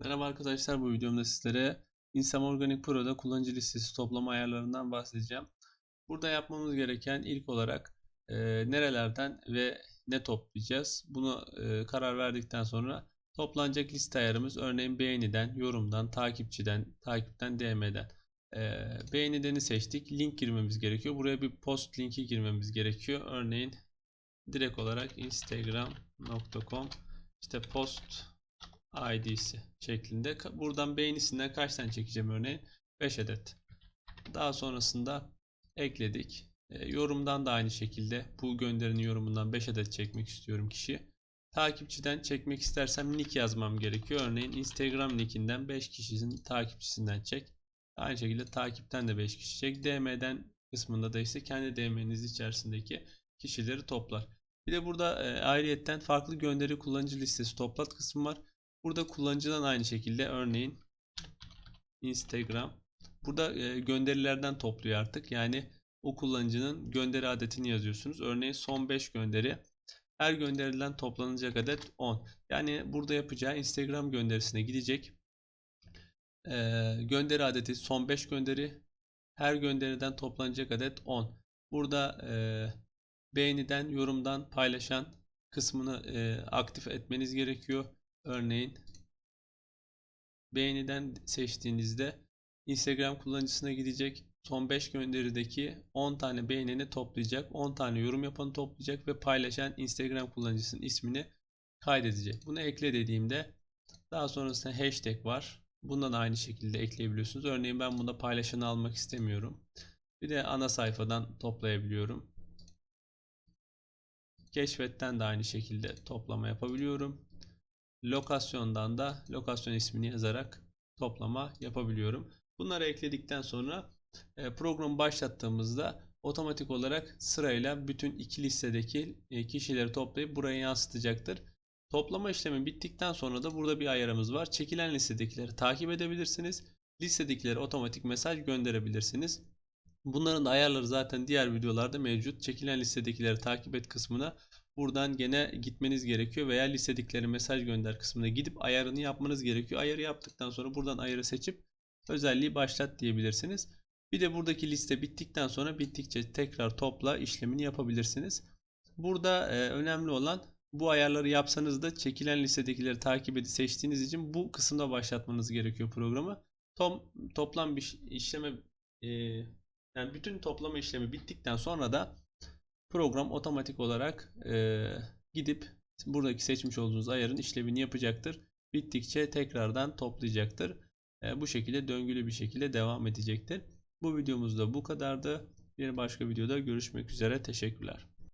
Merhaba arkadaşlar bu videomda sizlere Insam Organic Pro'da kullanıcı listesi toplama ayarlarından bahsedeceğim. Burada yapmamız gereken ilk olarak e, nerelerden ve ne toplayacağız bunu e, karar verdikten sonra toplanacak liste ayarımız örneğin beğeniden, yorumdan, takipçiden, takipten, DM'den. E, beğenideni seçtik. Link girmemiz gerekiyor. Buraya bir post linki girmemiz gerekiyor. Örneğin direkt olarak instagram.com işte post ID'si şeklinde. Buradan beğenisinden kaç tane çekeceğim örneğin? 5 adet. Daha sonrasında ekledik. E, yorumdan da aynı şekilde bu gönderinin yorumundan 5 adet çekmek istiyorum kişi. Takipçiden çekmek istersem nick yazmam gerekiyor. Örneğin Instagram nickinden 5 kişinin takipçisinden çek. Aynı şekilde takipten de 5 kişi çek. DM'den kısmında da ise kendi DM'niz içerisindeki kişileri toplar. Bir de burada e, ayrıyetten farklı gönderi kullanıcı listesi toplat kısmı var. Burada kullanıcıdan aynı şekilde örneğin Instagram. Burada e, gönderilerden topluyor artık. Yani o kullanıcının gönderi adetini yazıyorsunuz. Örneğin son 5 gönderi. Her gönderiden toplanacak adet 10. Yani burada yapacağı Instagram gönderisine gidecek. E, gönderi adeti son 5 gönderi. Her gönderiden toplanacak adet 10. Burada e, beğeniden, yorumdan paylaşan kısmını aktif etmeniz gerekiyor. Örneğin beğeniden seçtiğinizde Instagram kullanıcısına gidecek. Son 5 gönderideki 10 tane beğenini toplayacak. 10 tane yorum yapanı toplayacak ve paylaşan Instagram kullanıcısının ismini kaydedecek. Bunu ekle dediğimde daha sonrasında hashtag var. Bundan da aynı şekilde ekleyebiliyorsunuz. Örneğin ben bunda paylaşanı almak istemiyorum. Bir de ana sayfadan toplayabiliyorum. Keşfetten de aynı şekilde toplama yapabiliyorum. Lokasyondan da lokasyon ismini yazarak toplama yapabiliyorum. Bunları ekledikten sonra e, programı başlattığımızda otomatik olarak sırayla bütün iki listedeki e, kişileri toplayıp buraya yansıtacaktır. Toplama işlemi bittikten sonra da burada bir ayarımız var. Çekilen listedekileri takip edebilirsiniz. Listedekileri otomatik mesaj gönderebilirsiniz. Bunların da ayarları zaten diğer videolarda mevcut. Çekilen listedekileri takip et kısmına buradan gene gitmeniz gerekiyor veya listedikleri mesaj gönder kısmına gidip ayarını yapmanız gerekiyor. Ayarı yaptıktan sonra buradan ayarı seçip özelliği başlat diyebilirsiniz. Bir de buradaki liste bittikten sonra bittikçe tekrar topla işlemini yapabilirsiniz. Burada e, önemli olan bu ayarları yapsanız da çekilen listedekileri takip edip seçtiğiniz için bu kısımda başlatmanız gerekiyor programı. Tom, toplam bir işleme e, yani bütün toplama işlemi bittikten sonra da program otomatik olarak e, gidip buradaki seçmiş olduğunuz ayarın işlevini yapacaktır. Bittikçe tekrardan toplayacaktır. E, bu şekilde döngülü bir şekilde devam edecektir. Bu videomuzda bu kadardı. Bir başka videoda görüşmek üzere. Teşekkürler.